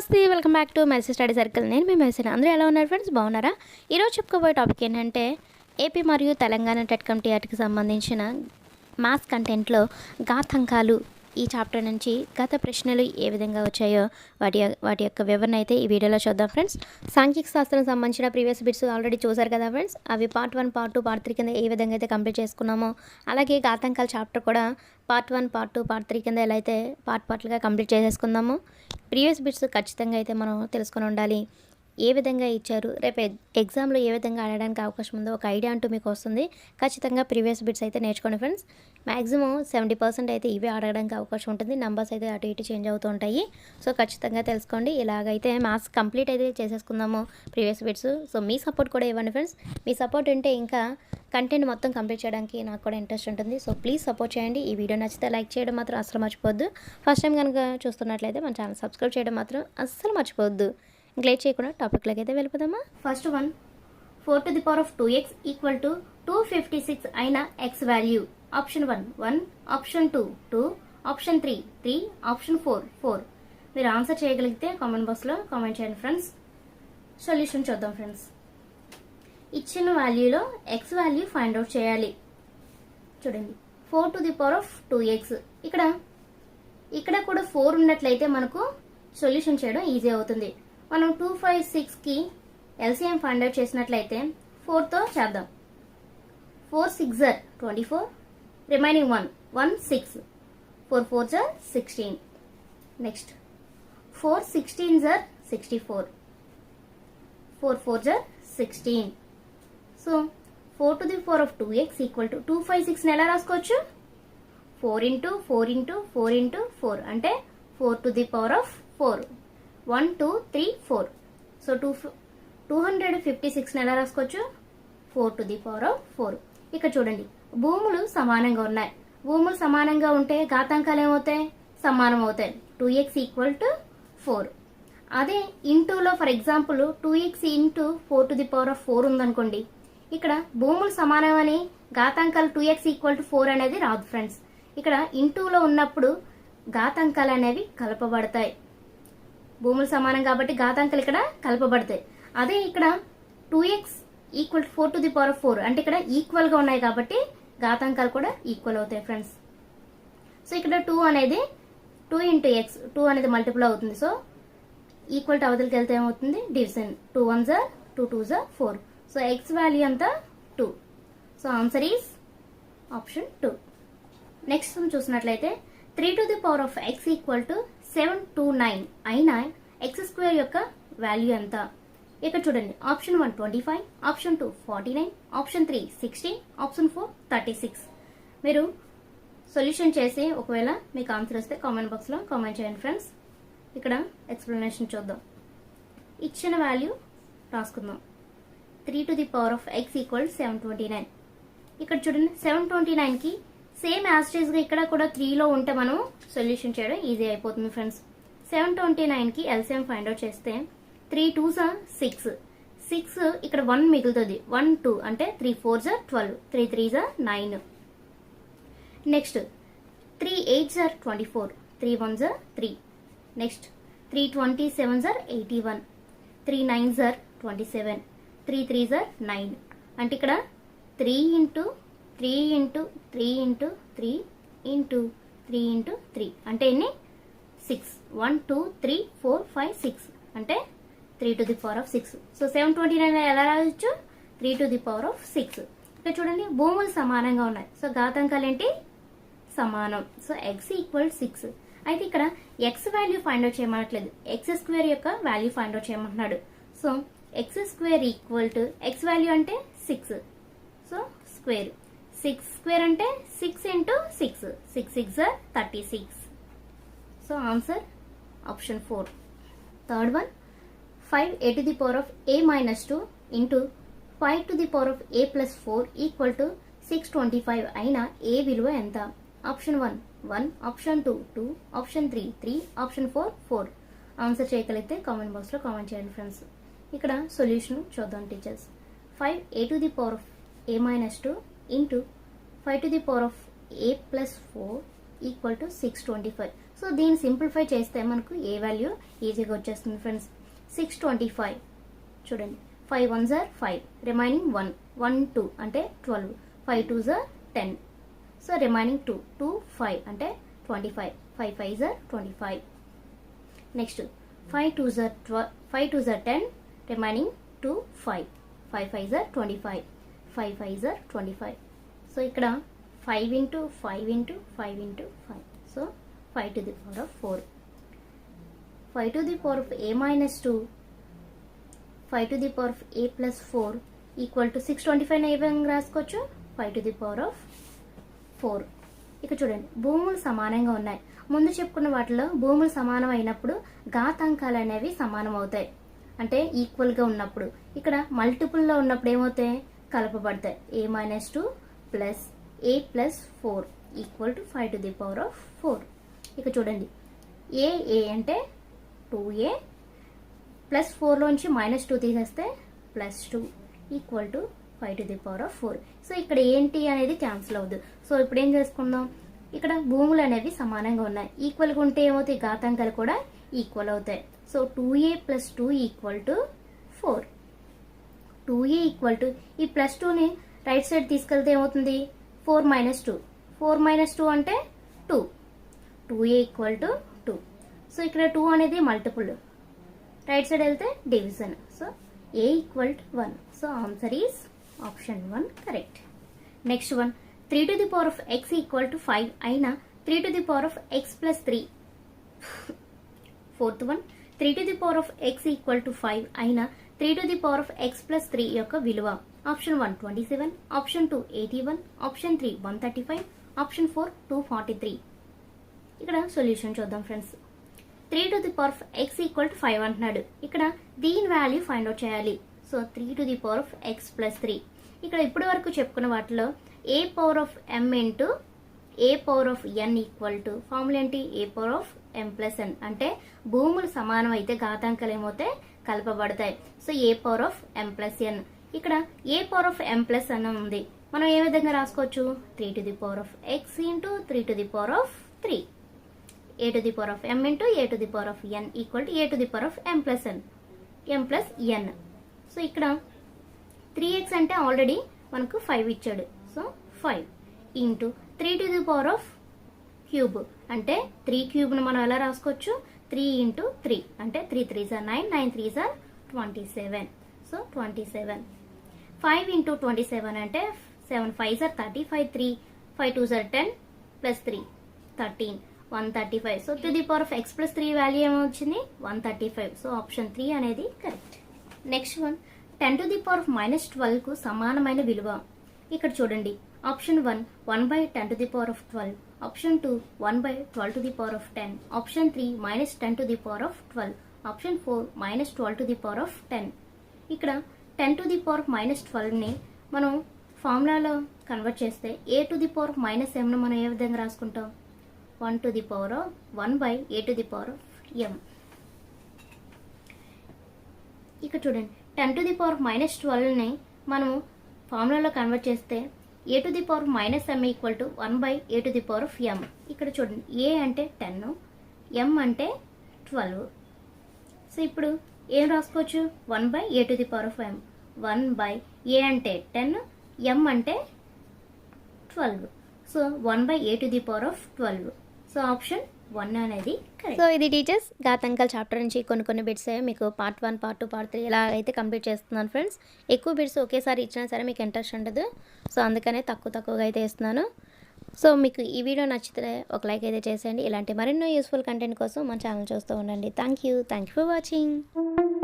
నమస్తే welcome back to message study circle. నేను మీ మెసేజ్ అందరూ ఎలా ఉన్నారు ఫ్రెండ్స్? బాగున్నారా? ఈరోజు చెప్పుకోబోయే టాపిక్ ఏంటంటే ఏపీ మరియు తెలంగాణ టెట్ కమిటీ వాటికి సంబంధించిన మాస్ కంటెంట్లో గాథంకాలు ఈ చాప్టర్ నుంచి గత ప్రశ్నలు ఏ విధంగా వచ్చాయో వాటి వాటి యొక్క వివరణ అయితే ఈ వీడియోలో చూద్దాం ఫ్రెండ్స్. సాంఘిక శాస్త్రం సంబంధించిన ప్రీవియస్ బిట్స్ ఆల్రెడీ చూసారు కదా ఫ్రెండ్స్. అవి part one part two part three కింద ఏ విధంగా అయితే కంప్లీట్ చేసుకున్నామో అలాగే గాతంకాల చాప్టర్ కూడా part one part two part three కింద ఎలా అయితే పార్ట్ పార్ట్లుగా కంప్లీట్ చేసేసుకుందాము ప్రీవియస్ బిట్స్ ఖచ్చితంగా అయితే మనం తెలుసుకొని ఉండాలి. ఏ విధంగా ఇచ్చారు? రేపు ఎగ్జామ్లో ఏ విధంగా ఆడడానికి అవకాశం ఉందో ఒక ఐడియా అంటూ మీకు వస్తుంది. ఖచ్చితంగా ప్రీవియస్ బిట్స్ అయితే నేర్చుకోండి ఫ్రెండ్స్. మ్యాక్సిమం సెవెంటీ పర్సెంట్ అయితే ఇవే ఆడడానికి అవకాశం ఉంటుంది. నంబర్స్ అయితే అటు ఇటు చేంజ్ అవుతూ ఉంటాయి. సో ఖచ్చితంగా తెలుసుకోండి. ఇలాగైతే మ్యాథ్స్ కంప్లీట్ అయితే చేసేసుకుందాము ప్రీవియస్ బిట్స్. సో మీ సపోర్ట్ కూడా ఇవ్వండి ఫ్రెండ్స్. మీ సపోర్ట్ ఉంటే ఇంకా కంటెంట్ మొత్తం కంప్లీట్ చేయడానికి నాకు కూడా ఇంట్రెస్ట్ ఉంటుంది. సో ప్లీజ్ సపోర్ట్ చేయండి. ఈ వీడియో నచ్చితే లైక్ చేయడం మాత్రం అసలు మర్చిపోవద్దు. ఫస్ట్ టైం కనుక చూస్తున్నట్లయితే మన ఛానల్ సబ్స్క్రైబ్ చేయడం మాత్రం అస్సలు మర్చిపోవద్దు. ఇంక లేట్ చేయకుండా టాపిక్లోకి అయితే వెళ్ళిపోదామా? First one four to the power of two X equal to two fifty six అయిన X value. Option one one option two two option three three option four four. మీరు ఆన్సర్ చేయగలిగితే కామెంట్ బాక్స్లో comment చేయండి friends. Solution చూద్దాం friends. ఇచ్చిన వాల్యూలో X value find out చేయాలి. చూడండి four to the power of two X. ఇక్కడ ఇక్కడ కూడా ఫోర్ ఉన్నట్లయితే మనకు సొల్యూషన్ చేయడం ఈజీ అవుతుంది. మనం టూ ఫైవ్ సిక్స్కి ఎల్సిఎం ఫైండ్ అవుట్ చేసినట్లయితే ఫోర్తో చేద్దాం. Four six జర్ twenty four remaining one one six. Four four జర్ sixteen. Next four sixteen జర్ sixty four. Four four జర్ sixteen. So four to the four of two X equal to two five సిక్స్ని ఎలా రాసుకోవచ్చు? Four into four into four into four. అంటే four to the power of four. One two three four. So two two hundred fifty సిక్స్ని ఎలా రాసుకోవచ్చు? Four to the power of four. ఇక్కడ చూడండి. భూములు సమానంగా ఉన్నాయి. భూములు సమానంగా ఉంటే ఘాతాంకాలు ఏమవుతాయి? సమానం అవుతాయి. Two X equal to four. అదే ఇంటూలో for example two X into four to the power of four ఉందనుకోండి. ఇక్కడ భూములు సమానమని ఘాతాంకాలు two X equal to four అనేది రాదు ఫ్రెండ్స్. ఇక్కడ ఇంటూలో ఉన్నప్పుడు ఘాతాంకాలు అనేవి కలపబడతాయి. భూములు సమానం కాబట్టి ఘాతాంకాలు ఇక్కడ కలపబడతాయి. అదే ఇక్కడ two X equal four to the power of four అంటే ఇక్కడ ఈక్వల్గా ఉన్నాయి కాబట్టి ఘాతాంకాలు కూడా ఈక్వల్ అవుతాయి ఫ్రెండ్స్ సో ఇక్కడ టూ అనేది టూ ఇంటూ ఎక్స్ టూ అనేది మల్టిపుల్ అవుతుంది. సో ఈక్వల్ టు అవతలకి వెళ్తే ఏమవుతుంది? డివిజన్ టూ వన్ జా టూ టూ జా ఫోర్ సో ఎక్స్ వాల్యూ అంతా two so answer is option two next చూసినట్లయితే three to the power of X equal to seven two nine అయినా X square యొక్క value ఎంత? ఇక్కడ చూడండి option one twenty five option two forty nine option three sixteen option four thirty six. మీరు solution చేసి ఒకవేళ మీకు ఆన్సర్ వస్తే కామెంట్ బాక్స్లో కామెంట్ చేయండి ఫ్రెండ్స్. ఇక్కడ ఎక్స్ప్లెనేషన్ చూద్దాం. ఇచ్చిన value రాసుకుందాం. Three to the power of X equal seven twenty nine. ఇక్కడ చూడండి సెవెన్ ట్వంటీ నైన్కి సేమ్ యాస్టేజ్గా ఇక్కడ కూడా త్రీలో ఉంటే మనం సొల్యూషన్ చేయడం ఈజీ అయిపోతుంది ఫ్రెండ్స్. సెవెన్ ట్వంటీ నైన్కి ఎల్సిఎం ఫైండ్ అవుట్ చేస్తే త్రీ టూ జా సిక్స్. సిక్స్ ఇక్కడ వన్ మిగులుతుంది. వన్ టూ అంటే త్రీ ఫోర్ జార్ ట్వెల్వ్. త్రీ త్రీ జార్ నైన్. నెక్స్ట్ త్రీ ఎయిట్ జార్ twenty four. Three one jar three. Next three twenty seven jar eighty one. Three nine జార్ twenty seven. Three three జార్ nine. అంటే ఇక్కడ three into three into three into three into three into three. అంటే ఎన్ని? Six one two three four five six అంటే three to the power of six so seven twenty nine ఎలా రాయొచ్చు? Three to the power of six ఇక్కడ చూడండి భూములు సమానంగా ఉన్నాయి. సో ఘాతాంకాలు ఏంటి? సమానం. సో ఎక్స్ ఈక్వల్ సిక్స్ అయితే ఇక్కడ ఎక్స్ వాల్యూ ఫైండ్ అవుట్ చేయమనట్లేదు. ఎక్స్ స్క్వేర్ యొక్క వాల్యూ ఫైండ్ అవుట్ చేయమంటున్నాడు. So X square equal to X value అంటే six so square six square అంటే six into six. Six six thirty six. So answer option four. Third one five A to the power of A minus two into five to the power of A plus four equal to six twenty five అయిన ఏ విలువ ఎంత? Option one one. Option two two. Option three three. Option four four. Answer చేయగలిగితే comment బాక్స్లో comment చేయండి friends. ఇక్కడ solution చూద్దాం teachers. Five A to the power of A minus two into five to the power of A plus four equal to six twenty five so దీన్ని simplify చేస్తే మనకు ఏ value ఈజీగా వచ్చేస్తుంది friends six twenty five చూడండి. Five one jar five remaining one one two అంటే twelve five two jar ten so remaining two two five అంటే twenty five five five jar twenty five next five two jar ట్వ five two jar ten remaining two five five five jar twenty five five five జార్ twenty five so ఇక్కడ five into five into five into five so five to the power of four five to the power of A minus two five to the power of A plus four equal to six twenty five ఏ విధంగా రాసుకోవచ్చు? Five to the power of four ఇక చూడండి భూములు సమానంగా ఉన్నాయి. ముందు చెప్పుకున్న వాటిలో భూములు సమానం అయినప్పుడు ఘాతాంకాలు అనేవి సమానం అవుతాయి. అంటే ఈక్వల్గా ఉన్నప్పుడు. ఇక్కడ మల్టిపుల్లో ఉన్నప్పుడు ఏమవుతాయి? కలపబడతాయి. A minus two plus A plus four equal to five to the power of four ఇక చూడండి. ఏ ఏ అంటే టూ ఏ ప్లస్ ఫోర్లోంచి మైనస్ టూ తీసేస్తే plus two equal to five to the power of four so ఇక్కడ ఏంటి అనేది క్యాన్సిల్ అవ్వదు. So ఇప్పుడు ఏం చేసుకుందాం? ఇక్కడ భూములు అనేవి సమానంగా ఉన్నాయి. ఈక్వల్గా ఉంటే ఏమవుతాయి? ఘాతాంకాలు కూడా ఈక్వల్ అవుతాయి. So two A plus two equal to four two A equal to. ఈ ప్లస్ టూని రైట్ సైడ్ తీసుకెళ్తే ఏమవుతుంది? Four minus two. Four minus two అంటే two. Two A equal to two. So ఇక్కడ టూ అనేది మల్టిపుల్. రైట్ సైడ్ వెళ్తే division. So A equal to one. So answer is option one correct. Next one. Three to the power of X equal to five అయినా three to the power of X plus three. Fourth one. Three to the power of X equal to five అయినా three to the power of X plus three యొక్క విలువ. Option one twenty seven option two eighty one option three one thirty five option four two forty three. ఇక్కడ solution చూద్దాం friends. Three to the power of X equal to five అంటున్నాడు. ఇక్కడ దీని value find out చేయాలి. So three to the power of X plus three. ఇక్కడ ఇప్పటి వరకు చెప్పుకున్న వాటిలో A power of M into A power of N equal to formula ఏంటి? A power of M plus N. అంటే భూములు సమానం అయితే ఘాతాంకాలు ఏమవుతాయి? కలపబడతాయి. So A power of M plus N ఇక్కడ A power of M plus N ఉంది. మనం ఏ విధంగా రాసుకోవచ్చు? Three to the power of X into three to the power of three A to the power of M into A to the power of N equal to A to the power of M plus N M plus N so ఇక్కడ three X అంటే already మనకు five ఇచ్చాడు. So five into three to the power of cube అంటే three క్యూబ్ను మనం ఎలా రాసుకోవచ్చు? Three into three అంటే త్రీ త్రీ సార్ nine nine three sir twenty seven so twenty seven five into twenty seven అంటే seven five sir thirty five three five two sir ten plus three thirteen one thirty five so to the power of x plus three value ఏమొచ్చింది one thirty five so option three అనేది correct next one ten to the power of minus ట్వెల్వ్కు సమానమైన విలువ. ఇక్కడ చూడండి. Option one one by ten to the power of twelve option two one by twelve to the power of ten option three minus ten to the power of twelve option four minus twelve to the power of ten ఇక్కడ ten to the power of minus ట్వెల్వ్ని మనం ఫార్ములాలో convert చేస్తే a to the power of minus ఎంను మనం ఏ విధంగా రాసుకుంటాం? One to the power of one by a to the power of m ఇక చూడండి ten to the power minus ట్వెల్వ్ని మనము ఫార్ములాలో కన్వర్ట్ చేస్తే a to the power minus m equal to one by a to the power of m ఇక్కడ చూడండి ఏ అంటే ten m అంటే twelve so ఇప్పుడు ఏం రాసుకోవచ్చు? One by a to the power of m one by a అంటే ten m అంటే twelve so one by a to the power of twelve so option one అనేది సో ఇది teachers గాతంకల్ chapter నుంచి కొన్ని కొన్ని బిట్స్ మీకు part one part two part three ఇలా అయితే కంప్లీట్ చేస్తున్నాను ఫ్రెండ్స్ ఎక్కువ బిట్స్ ఒకేసారి ఇచ్చినా సరే మీకు ఇంట్రెస్ట్ ఉండదు. సో అందుకనే తక్కువ తక్కువగా అయితే ఇస్తున్నాను సో మీకు ఈ వీడియో నచ్చితే ఒక లైక్ అయితే చేసేయండి. ఇలాంటి మరెన్నో యూస్ఫుల్ కంటెంట్ కోసం మన ఛానల్ చూస్తూ ఉండండి. Thank you thank you for watching